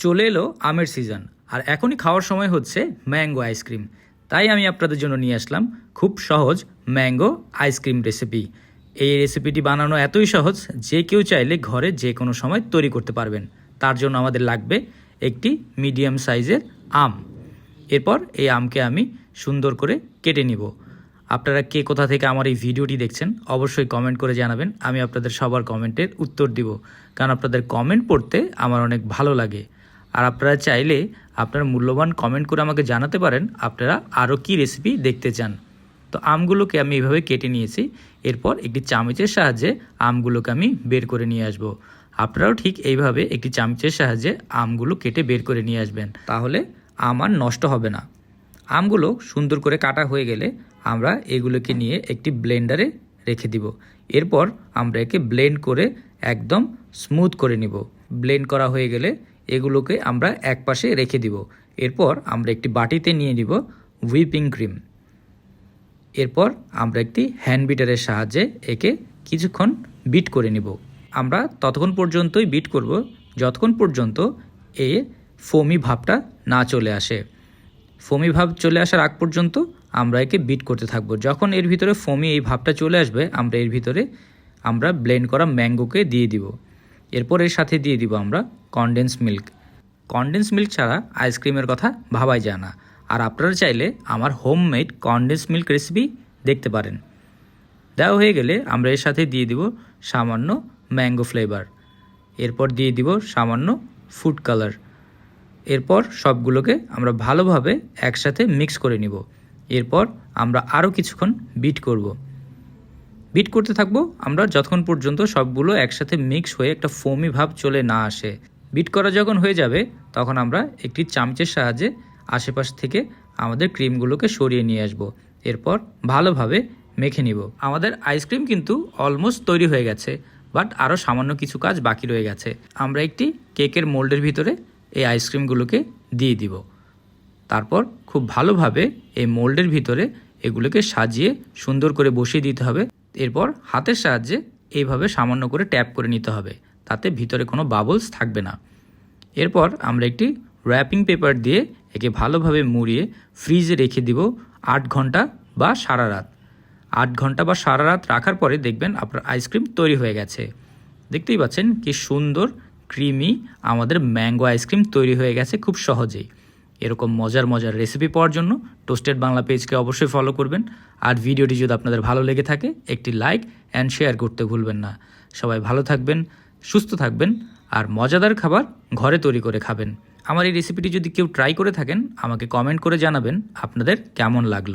চলে এলো আমের সিজন আর এখনই খাওয়ার সময় হচ্ছে ম্যাঙ্গো আইসক্রিম তাই আমি আপনাদের জন্য নিয়ে আসলাম খুব সহজ ম্যাঙ্গো আইসক্রিম রেসিপি এই রেসিপিটি বানানো এতই সহজ যে কেউ চাইলে ঘরে যে কোনো সময় তৈরি করতে পারবেন। তার জন্য আমাদের লাগবে একটি মিডিয়াম সাইজের আম। এরপর এই আমকে আমি সুন্দর করে কেটে নিব। আপনারা কে কোথা থেকে আমার এই ভিডিওটি দেখছেন অবশ্যই কমেন্ট করে জানাবেন। আমি আপনাদের সবার কমেন্টের উত্তর দিব। কারণ আপনাদের কমেন্ট পড়তে আমার অনেক ভালো লাগে। আর আপনারা চাইলে আপনার মূল্যবান কমেন্ট করে আমাকে জানাতে পারেন আপনারা আরও কি রেসিপি দেখতে চান। তো আমগুলোকে আমি এইভাবে কেটে নিয়েছি। এরপর একটি চামচের সাহায্যে আমগুলোকে আমি বের করে নিয়ে আসব। আপনারাও ঠিক এইভাবে একটি চামচের সাহায্যে আমগুলো কেটে বের করে নিয়ে আসবেন। তাহলে আম আর নষ্ট হবে না। আমগুলো সুন্দর করে কাটা হয়ে গেলে আমরা এগুলোকে নিয়ে একটি ব্লেন্ডারে রেখে দিব। এরপর আমরা একে ব্লেন্ড করে একদম স্মুথ করে নিব। ব্লেন্ড করা হয়ে গেলে এগুলোকে আমরা এক পাশে রেখে দিব। এরপর আমরা একটি বাটিতে নিয়ে নিব হুইপিং ক্রিম। এরপর আমরা একটি হ্যান্ড বিটারের সাহায্যে একে কিছুক্ষণ বিট করে নিব। আমরা ততক্ষণ পর্যন্তই বিট করব, যতক্ষণ পর্যন্ত এ ফোমি ভাবটা না চলে আসে। ফোমি ভাব চলে আসার আগ পর্যন্ত আমরা একে বিট করতে থাকব। যখন এর ভিতরে ফোমি এই ভাবটা চলে আসবে, আমরা এর ভিতরে আমরা ব্লেন্ড করা ম্যাঙ্গোকে দিয়ে দিব। এরপর এর সাথে দিয়ে দিব আমরা কনডেন্স মিল্ক কনডেন্স মিল্ক ছাড়া আইসক্রিমের কথা ভাবাই যায় না। আর আপনারা চাইলে আমার হোমমেড কনডেন্স মিল্ক রেসিপি দেখতে পারেন। দেওয়া হয়ে গেলে আমরা এর সাথে দিয়ে দিব সামান্য ম্যাঙ্গো ফ্লেভার এরপর দিয়ে দিব সামান্য ফুড কালার এরপর সবগুলোকে আমরা ভালোভাবে একসাথে মিক্স করে নিব। এরপর আমরা আরও কিছুক্ষণ বিট করব। বিট করতে থাকব, আমরা যতক্ষণ পর্যন্ত সবগুলো একসাথে মিক্স হয়ে একটা ফোমি ভাব চলে না আসে। বিট করা যখন হয়ে যাবে, তখন আমরা একটি চামচের সাহায্যে আশেপাশ থেকে আমাদের ক্রিমগুলোকে সরিয়ে নিয়ে আসব। এরপর ভালোভাবে মেখে নিব। আমাদের আইসক্রিম কিন্তু অলমোস্ট তৈরি হয়ে গেছে বাট আরও সামান্য কিছু কাজ বাকি রয়ে গেছে। আমরা একটি কেকের মোল্ডের ভিতরে এই আইসক্রিমগুলোকে দিয়ে দিব। তারপর খুব ভালোভাবে এই মোল্ডের ভিতরে এগুলোকে সাজিয়ে সুন্দর করে বসিয়ে দিতে হবে। এরপর হাতের সাহায্যে এইভাবে সামান্য করে ট্যাপ করে নিতে হবে। তাতে ভিতরে কোনো বাবলস থাকবে না। এরপর আমরা একটি র্যাপিং পেপার দিয়ে একে ভালোভাবে মুড়িয়ে ফ্রিজে রেখে দিব আট ঘণ্টা বা সারা রাত। আট ঘণ্টা বা সারা রাত রাখার পরে দেখবেন আপনার আইসক্রিম তৈরি হয়ে গেছে। দেখতেই পাচ্ছেন কি সুন্দর ক্রিমি আমাদের ম্যাঙ্গো আইসক্রিম তৈরি হয়ে গেছে খুব সহজেই। এরকম মজার মজার রেসিপি পাওয়ার জন্য টোস্টেড বাংলা পেজকে অবশ্যই ফলো করবেন। আর ভিডিওটি যদি আপনাদের ভালো লেগে থাকে, একটি লাইক অ্যান্ড শেয়ার করতে ভুলবেন না। সবাই ভালো থাকবেন, সুস্থ থাকবেন, আর মজাদার খাবার ঘরে তৈরি করে খাবেন। আমার এই রেসিপিটি যদি কেউ ট্রাই করে থাকেন, আমাকে কমেন্ট করে জানাবেন আপনাদের কেমন লাগল।